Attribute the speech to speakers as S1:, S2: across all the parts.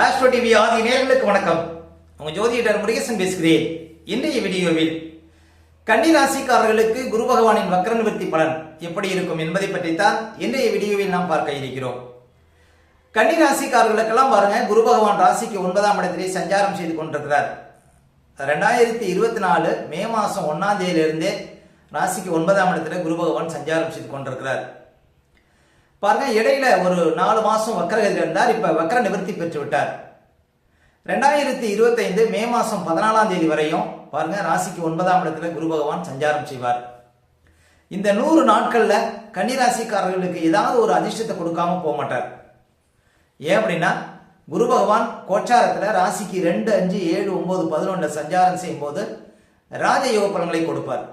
S1: Astro TV ஆதி நேர்களுக்கு வணக்கம். உங்க ஜோதிடர் முருகேசன் பேசுகிறேன். இன்றைய வீடியோவில் கன்னி ராசிக்காரர்களுக்கு குரு பகவானின் வக்ர நிவர்த்தி பலன் எப்படி இருக்கும் என்பதை பற்றித்தான் இன்றைய வீடியோவில் நாம் பார்க்க இருக்கிறோம். கன்னி ராசிக்காரர்களுக்கெல்லாம் பாருங்க குரு பகவான் ராசிக்கு ஒன்பதாம் இடத்திலே சஞ்சாரம் செய்து கொண்டிருக்கிறார். ரெண்டாயிரத்தி இருபத்தி நாலு மே மாதம் ஒன்னாம் தேதியிலிருந்தே ராசிக்கு ஒன்பதாம் இடத்துல குரு பகவான் சஞ்சாரம் செய்து கொண்டிருக்கிறார். பாருங்க இடையில ஒரு நாலு மாசம் வக்கரகதியில் இருந்தார் இப்ப வக்கர நிவர்த்தி பெற்று விட்டார் ரெண்டாயிரத்தி இருபத்தைந்து மே மாசம் பதினாலாம் தேதி வரையும் பாருங்க ராசிக்கு ஒன்பதாம் இடத்துல குரு பகவான் சஞ்சாரம் செய்வார். இந்த நூறு நாட்கள்ல கன்னிராசிக்காரர்களுக்கு ஏதாவது ஒரு அதிர்ஷ்டத்தை கொடுக்காம போக மாட்டார். ஏன் அப்படின்னா குரு பகவான் கோச்சாரத்துல ராசிக்கு ரெண்டு அஞ்சு ஏழு ஒன்பது பதினொன்று சஞ்சாரம் செய்யும் போது ராஜயோக பலன்களை கொடுப்பார்.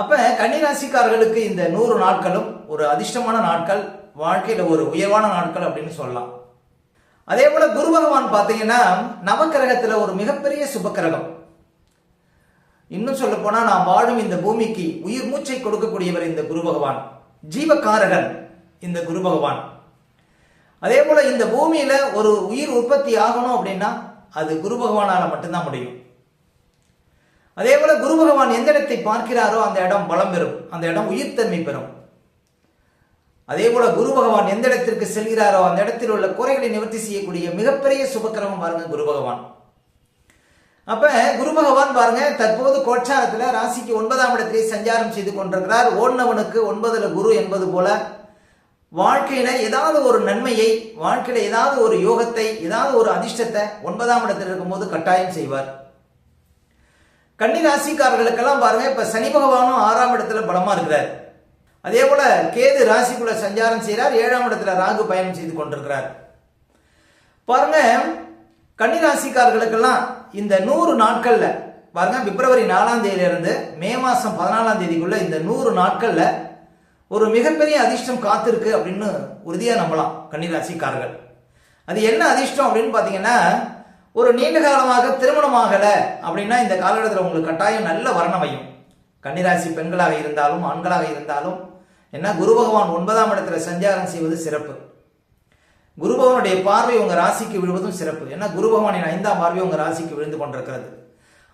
S1: அப்ப கன்னிராசிக்காரர்களுக்கு இந்த நூறு நாட்களும் ஒரு அதிர்ஷ்டமான நாட்கள் வாழ்க்கையில ஒரு உயர்வான நாட்கள் அப்படின்னு சொல்லலாம். அதே போல குரு பகவான் பாத்தீங்கன்னா நவக்கிரகத்துல ஒரு மிகப்பெரிய சுபக்கிரகம். இன்னும் சொல்ல போனா நான் வாழும் இந்த பூமிக்கு உயிர் மூச்சை கொடுக்கக்கூடியவர் இந்த குரு பகவான். ஜீவகாரகன் இந்த குரு பகவான். அதே போல இந்த பூமியில ஒரு உயிர் உற்பத்தி ஆகணும் அப்படின்னா அது குரு பகவானால மட்டும்தான் முடியும். அதே போல குரு பகவான் எந்த இடத்தை பார்க்கிறாரோ அந்த இடம் பலம் பெறும். அந்த இடம் உயிர்த்தன்மை பெறும். அதே போல குரு பகவான் எந்த இடத்திற்கு செல்கிறாரோ அந்த இடத்தில் உள்ள குறைகளை நிவர்த்தி செய்யக்கூடிய மிகப்பெரிய சுபக்கிரமம் பாருங்க குரு பகவான். அப்ப குரு பகவான் பாருங்க தற்போது கோட்சாரத்துல ராசிக்கு ஒன்பதாம் இடத்திலே சஞ்சாரம் செய்து கொண்டிருக்கிறார். ஓடினவனுக்கு ஒன்பதுல குரு என்பது போல வாழ்க்கையில ஏதாவது ஒரு நன்மையை வாழ்க்கையில ஏதாவது ஒரு யோகத்தை ஏதாவது ஒரு அதிர்ஷ்டத்தை ஒன்பதாம் இடத்தில் இருக்கும்போது கட்டாயம் செய்வார். கன்னி ராசிக்காரர்களுக்கெல்லாம் பாருங்க இப்ப சனி பகவானும் ஆறாம் இடத்துல பலமா இருக்கிறார். அதே போல கேது ராசிக்குள்ள சஞ்சாரம் செய்கிறார் ஏழாம் இடத்துல ராகு பயணம் செய்து கொண்டிருக்கிறார். பாருங்க கன்னி ராசிக்காரர்களுக்கெல்லாம் இந்த நூறு நாட்கள்ல பாருங்க பிப்ரவரி நாலாம் தேதியிலிருந்து மே மாசம் பதினாலாம் தேதிக்குள்ள இந்த நூறு நாட்கள்ல ஒரு மிகப்பெரிய அதிர்ஷ்டம் காத்திருக்கு அப்படின்னு உறுதியா நம்பலாம் கன்னி ராசிக்காரர்கள் அது என்ன அதிர்ஷ்டம் அப்படின்னு பாத்தீங்கன்னா ஒரு நீண்ட காலமாக திருமணம் ஆகலை அப்படின்னா இந்த காலகட்டத்தில் உங்களுக்கு கட்டாயம் நல்ல வரணம் கன்னிராசி பெண்களாக இருந்தாலும் ஆண்களாக இருந்தாலும் என்ன குரு பகவான் ஒன்பதாம் இடத்துல சஞ்சாரம் செய்வது சிறப்பு. குரு பகவானுடைய பார்வை உங்க ராசிக்கு விழுவதும் சிறப்பு. ஏன்னா குரு பகவானின் ஐந்தாம் பார்வை உங்க ராசிக்கு விழுந்து கொண்டிருக்கிறது.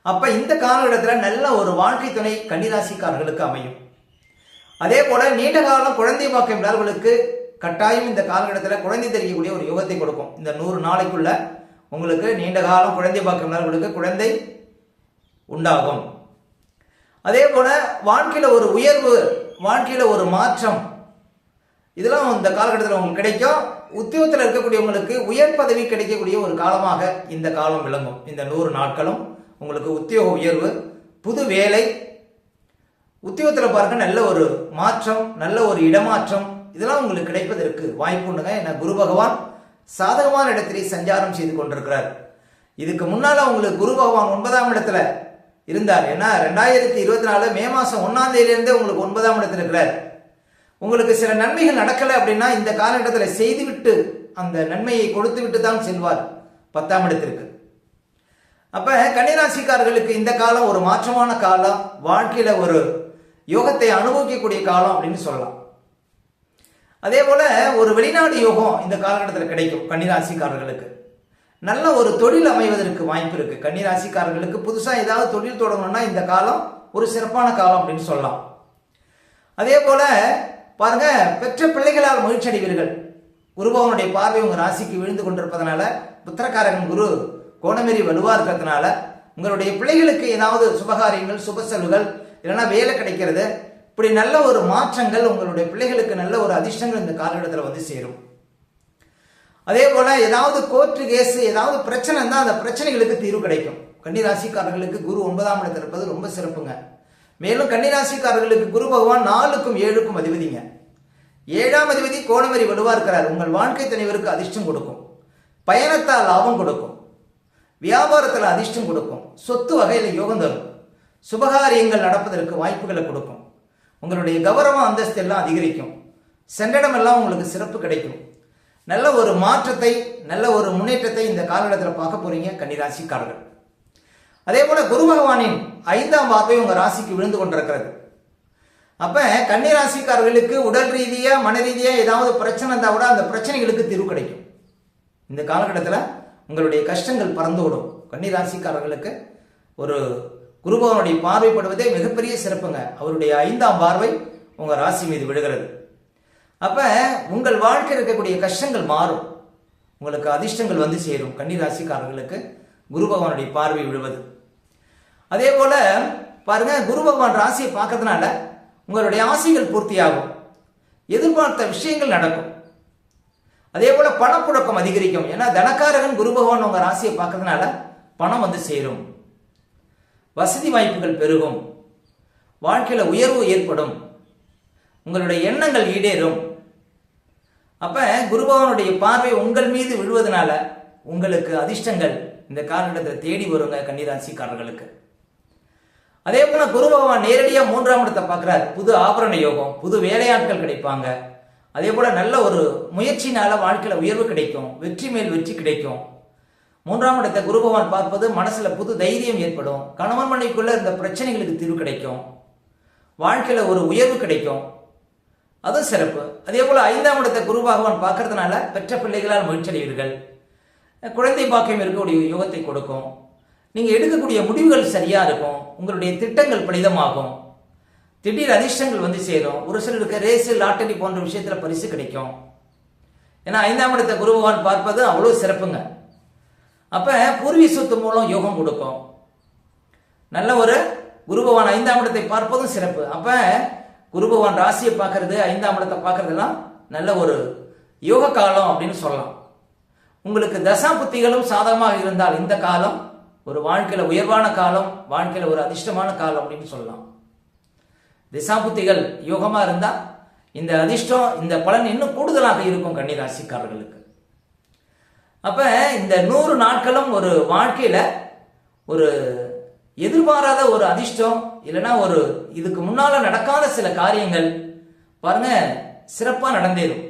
S1: அப்ப இந்த காலகட்டத்தில் நல்ல ஒரு வாழ்க்கை துணை கன்னிராசிக்காரர்களுக்கு அமையும். அதே போல நீண்ட காலம் குழந்தை பாக்கியம் உள்ளவர்களுக்கு கட்டாயம் இந்த காலகட்டத்தில் குழந்தை தெரியக்கூடிய ஒரு யோகத்தை கொடுக்கும். இந்த நூறு நாளைக்குள்ள உங்களுக்கு நீண்ட காலம் குழந்தை பாக்கியம் உங்களுக்கு குழந்தை உண்டாகும். அதே போல வாழ்க்கையில் ஒரு உயர்வு வாழ்க்கையில் ஒரு மாற்றம் இதெல்லாம் இந்த காலகட்டத்தில் உங்களுக்கு கிடைக்கும். உத்தியோகத்தில் இருக்கக்கூடியவங்களுக்கு உயர் பதவி கிடைக்கக்கூடிய ஒரு காலமாக இந்த காலம் விளங்கும். இந்த நூறு நாட்களும் உங்களுக்கு உத்தியோக உயர்வு புது வேலை உத்தியோகத்தில் பாருங்க நல்ல ஒரு மாற்றம் நல்ல ஒரு இடமாற்றம் இதெல்லாம் உங்களுக்கு கிடைப்பதற்கு வாய்ப்பு உண்டுங்க. ஏன்னா குரு பகவான் சாதகமான இடத்திலே சஞ்சாரம் செய்து கொண்டிருக்கிறார். இதுக்கு முன்னால உங்களுக்கு குரு பகவான் ஒன்பதாம் இடத்துல இருந்தார். ஏன்னா ரெண்டாயிரத்தி இருபத்தி நாலு மே மாதம் ஒன்னாம் தேதியிலேருந்தே உங்களுக்கு ஒன்பதாம் இடத்துல இருக்கிறார். உங்களுக்கு சில நன்மைகள் நடக்கலை அப்படின்னா இந்த காலகட்டத்தில் செய்துவிட்டு அந்த நன்மையை கொடுத்து விட்டு தான் செல்வார் பத்தாம் இடத்திற்கு. அப்போ கன்னிராசிக்காரர்களுக்கு இந்த காலம் ஒரு மாற்றமான காலம் வாழ்க்கையில் ஒரு யோகத்தை அனுபவிக்கக்கூடிய காலம் அப்படின்னு சொல்லலாம். அதே போல ஒரு வெளிநாடு யோகம் இந்த காலகட்டத்தில் கிடைக்கும் கன்னிராசிக்காரர்களுக்கு. நல்ல ஒரு தொழில் அமைவதற்கு வாய்ப்பு இருக்கு. கன்னிராசிக்காரர்களுக்கு புதுசா ஏதாவது தொழில் தொடங்கணும்னா இந்த காலம் ஒரு சிறப்பான காலம் அப்படின்னு சொல்லலாம். அதே போல பாருங்க பெற்ற பிள்ளைகளால் மகிழ்ச்சி அடைவீர்கள். குருபவனுடைய பார்வை உங்க ராசிக்கு விழுந்து கொண்டிருப்பதனால புத்திரக்காரகன் குரு கோணமேறி வலுவா இருக்கிறதுனால உங்களுடைய பிள்ளைகளுக்கு ஏதாவது சுபகாரியங்கள் சுப செலவுகள் இல்லைன்னா வேலை கிடைக்கிறது இப்படி நல்ல ஒரு மாற்றங்கள் உங்களுடைய பிள்ளைகளுக்கு நல்ல ஒரு அதிர்ஷ்டங்கள் இந்த காலகட்டத்தில் வந்து சேரும். அதே போல ஏதாவது கோர்ட்டு கேஸ் ஏதாவது பிரச்சனை இருந்தால் அந்த பிரச்சனைகளுக்கு தீர்வு கிடைக்கும். கன்னிராசிக்காரர்களுக்கு குரு ஒன்பதாம் இடத்தில் இருப்பது ரொம்ப சிறப்புங்க. மேலும் கன்னிராசிக்காரர்களுக்கு குரு பகவான் நாலுக்கும் ஏழுக்கும் அதிபதிங்க. ஏழாம் அதிபதி கோணமரி வலுவா இருக்கிறார். உங்கள் வாழ்க்கை துணைவருக்கு அதிர்ஷ்டம் கொடுக்கும். பயணத்தால் லாபம் கொடுக்கும். வியாபாரத்தில் அதிர்ஷ்டம் கொடுக்கும். சொத்து வகையில் யோகம் தரும். சுபகாரியங்கள் நடப்பதற்கு வாய்ப்புகளை கொடுக்கும். உங்களுடைய கௌரவ அந்தஸ்து எல்லாம் அதிகரிக்கும். சென்றிடமெல்லாம் உங்களுக்கு சிறப்பு கிடைக்கும். நல்ல ஒரு மாற்றத்தை நல்ல ஒரு முன்னேற்றத்தை இந்த காலகட்டத்தில் பார்க்க போறீங்க கன்னிராசிக்காரர்கள். அதே போல குரு பகவானின் ஐந்தாம் பார்வை உங்க ராசிக்கு விழுந்து கொண்டிருக்கிறது. அப்ப கன்னிராசிக்காரர்களுக்கு உடல் ரீதியா மன ரீதியா ஏதாவது பிரச்சனை இருந்தா கூட அந்த பிரச்சனைகளுக்கு தீர்வு கிடைக்கும். இந்த காலகட்டத்தில் உங்களுடைய கஷ்டங்கள் பறந்து விடும் கன்னிராசிக்காரர்களுக்கு ஒரு குருபவனுடைய பார்வைப்படுவதே மிகப்பெரிய சிறப்புங்க. அவருடைய ஐந்தாம் பார்வை உங்க ராசி மீது விழுகிறது. அப்ப உங்கள் வாழ்க்கையில் இருக்கக்கூடிய கஷ்டங்கள் மாறும். உங்களுக்கு அதிர்ஷ்டங்கள் வந்து சேரும். கன்னிராசிக்காரர்களுக்கு குரு பகவானுடைய பார்வை விழுவது. அதே போல பாருங்க குரு பகவான் ராசியை பார்க்கறதுனால உங்களுடைய ஆசைகள் பூர்த்தியாகும். எதிர்பார்த்த விஷயங்கள் நடக்கும். அதே போல பணப்புழக்கம் அதிகரிக்கும். ஏன்னா தனக்காரகன் குரு பகவான் உங்க ராசியை பார்க்கறதுனால பணம் வந்து சேரும். வசதி வாய்ப்புகள் பெருகும். வாழ்க்கையில் உயர்வு ஏற்படும். உங்களுடைய எண்ணங்கள் ஈடேறும். அப்போ குருபவனுடைய பார்வை உங்கள் மீது விழுவதனால உங்களுக்கு அதிர்ஷ்டங்கள் இந்த காலகட்டத்தில் தேடி வருங்க கன்னிராசிக்காரர்களுக்கு. அதே போல குரு பகவான் நேரடியாக மூன்றாம் இடத்தை பார்க்குறாரு. புது ஆபரண யோகம் புது வேலையாட்கள் கிடைப்பாங்க. அதே போல நல்ல ஒரு முயற்சினால வாழ்க்கையில் உயர்வு கிடைக்கும். வெற்றி மேல் வெற்றி கிடைக்கும். மூன்றாம் இடத்தை குரு பகவான் பார்ப்பது மனசுல புது தைரியம் ஏற்படும். கணவன் மனைவிக்குள்ள இந்த பிரச்சனைகளுக்கு தீர்வு கிடைக்கும். வாழ்க்கையில ஒரு உயர்வு கிடைக்கும். அதுவும் சிறப்பு. அதே போல ஐந்தாம் இடத்தை குரு பகவான் பார்க்கறதுனால பெற்ற பிள்ளைகளால் மகிழ்ச்சி அடைவீர்கள். குழந்தை பாக்கியம் இருக்கக்கூடிய யோகத்தை கொடுக்கும். நீங்க எடுக்கக்கூடிய முடிவுகள் சரியா இருக்கும். உங்களுடைய திட்டங்கள் பலிதமாகும் திடீர் அதிர்ஷ்டங்கள் வந்து சேரும். ஒரு சிலருக்கு ரேஸு லாட்டரி போன்ற விஷயத்துல பரிசு கிடைக்கும். ஏன்னா ஐந்தாம் இடத்தை குரு பகவான் பார்ப்பது அவ்வளோ சிறப்புங்க. அப்ப பூர்வீ சொத்து மூலம் யோகம் கொடுக்கும். நல்ல ஒரு குருபவான் ஐந்தாம் இடத்தை பார்ப்பதும் சிறப்பு. அப்ப குருபவான் ராசியை பார்க்கறது ஐந்தாம் இடத்தை பார்க்கறதுலாம் நல்ல ஒரு யோக காலம் அப்படின்னு சொல்லலாம். உங்களுக்கு தசா புத்திகளும் சாதகமாக இருந்தால் இந்த காலம் ஒரு வாழ்க்கையில் உயர்வான காலம் வாழ்க்கையில் ஒரு அதிர்ஷ்டமான காலம் அப்படின்னு சொல்லலாம். திசாபுத்திகள் யோகமாக இருந்தால் இந்த அதிர்ஷ்டம் இந்த பலன் இன்னும் கூடுதலாக இருக்கும் கன்னிராசிக்காரர்களுக்கு. அப்போ இந்த நூறு நாட்களும் ஒரு வாழ்க்கையில் ஒரு எதிர்பாராத ஒரு அதிர்ஷ்டம் இல்லைன்னா ஒரு இதுக்கு முன்னால் நடக்காத சில காரியங்கள் பாருங்க சிறப்பாக நடந்தேறும்.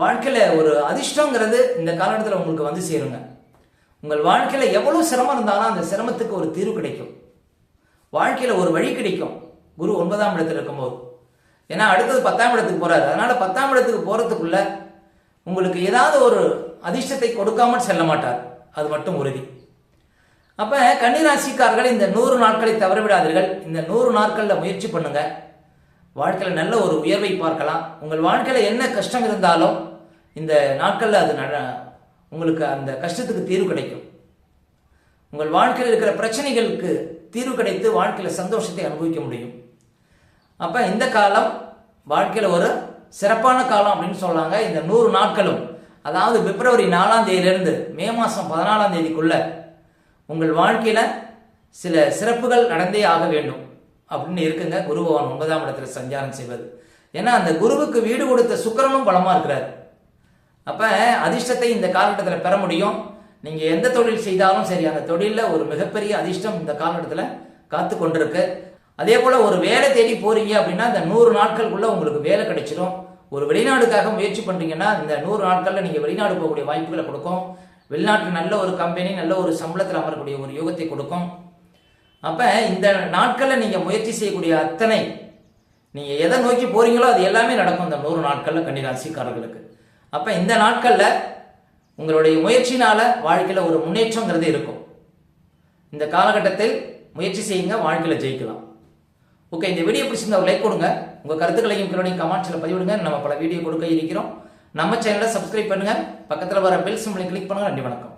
S1: வாழ்க்கையில் ஒரு அதிர்ஷ்டங்கிறது இந்த காலகட்டத்தில் உங்களுக்கு வந்து சேருங்க. உங்கள் வாழ்க்கையில் எவ்வளோ சிரமம் இருந்தாலும் அந்த சிரமத்துக்கு ஒரு தீர்வு கிடைக்கும். வாழ்க்கையில் ஒரு வழி கிடைக்கும். குரு ஒன்பதாம் இடத்துல இருக்கும்போது. ஏன்னா அடுத்தது பத்தாம் இடத்துக்கு போகிறாரு அதனால் பத்தாம் இடத்துக்கு போகிறதுக்குள்ள உங்களுக்கு ஏதாவது ஒரு அதிர்ஷ்டத்தை கொடுக்காமல் செல்ல மாட்டார். அது மட்டும் உறுதி. அப்ப கன்னிராசிக்காரர்கள் இந்த நூறு நாட்களை தவறவிடாதீர்கள். இந்த நூறு நாட்களில் முயற்சி பண்ணுங்க. வாழ்க்கையில் நல்ல ஒரு உயர்வை பார்க்கலாம். உங்கள் வாழ்க்கையில் என்ன கஷ்டம் இருந்தாலும் இந்த நாட்களில் அது நட உங்களுக்கு அந்த கஷ்டத்துக்கு தீர்வு கிடைக்கும். உங்கள் வாழ்க்கையில் இருக்கிற பிரச்சனைகளுக்கு தீர்வு கிடைத்து வாழ்க்கையில் சந்தோஷத்தை அனுபவிக்க முடியும். அப்போ இந்த காலம் வாழ்க்கையில் ஒரு சிறப்பான காலம் அப்படின்னு சொல்லாங்க. இந்த நூறு நாட்களும் அதாவது பிப்ரவரி நாலாம் தேதியிலிருந்து மே மாதம் பதினாலாம் தேதிக்குள்ள உங்கள் வாழ்க்கையில் சில சிறப்புகள் நடந்தே ஆக வேண்டும் அப்படின்னு இருக்குங்க. குரு பகவான் ஒன்பதாம் இடத்துல சஞ்சாரம் செய்வது ஏன்னா அந்த குருவுக்கு வீடு கொடுத்த சுக்கிரனும் பலமாக இருக்கிறார். அப்போ அதிர்ஷ்டத்தை இந்த காலகட்டத்தில் பெற முடியும். நீங்கள் எந்த தொழில் செய்தாலும் சரி அந்த தொழிலில் ஒரு மிகப்பெரிய அதிர்ஷ்டம் இந்த காலகட்டத்தில் காத்து கொண்டிருக்கு. அதே போல் ஒரு வேலை தேடி போறீங்க அப்படின்னா இந்த நூறு நாட்களுக்குள்ளே உங்களுக்கு வேலை கிடைச்சிடும் ஒரு வெளிநாடுக்காக முயற்சி பண்ணுறீங்கன்னா இந்த நூறு நாட்களில் நீங்கள் வெளிநாடு போகக்கூடிய வாய்ப்புகளை கொடுக்கும். வெளிநாட்டில் நல்ல ஒரு கம்பெனி நல்ல ஒரு சம்பளத்தில் அமரக்கூடிய ஒரு யோகத்தை கொடுக்கும். அப்போ இந்த நாட்களில் நீங்கள் முயற்சி செய்யக்கூடிய அத்தனை நீங்கள் எதை நோக்கி போகிறீங்களோ அது எல்லாமே நடக்கும் இந்த நூறு நாட்களில் கன்னிராசிக்காரர்களுக்கு. அப்போ இந்த நாட்களில் உங்களுடைய முயற்சினால் வாழ்க்கையில் ஒரு முன்னேற்றங்கிறது இருக்கும். இந்த காலகட்டத்தில் முயற்சி செய்யுங்க வாழ்க்கையில் ஜெயிக்கலாம். ஓகே இந்த வீடியோ பிடிச்சிருந்தா ஒரு லைக் கொடுங்க. உங்கள் கருத்துக்களையும் பிறனையும் கமெண்ட்ஸில் பதிவிடுங்க. நம்ம பல வீடியோ கொடுக்க இருக்கிறோம். நம்ம சேனலை சப்ஸ்கிரைப் பண்ணுங்கள் பக்கத்தில் வர பெல் சிம்பிளை கிளிக் பண்ணுங்கள் நன்றி வணக்கம்.